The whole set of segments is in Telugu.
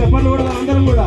చెప్పండి కూడా అందరం కూడా.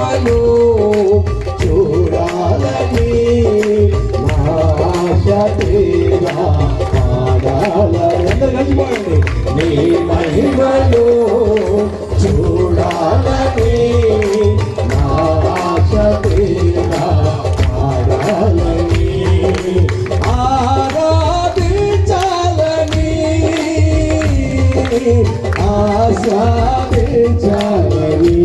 మహిమను చూడాలని నీ మహిమను చూడాలని ఆశ తీరా ఆరాధించాలని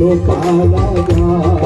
তো পালা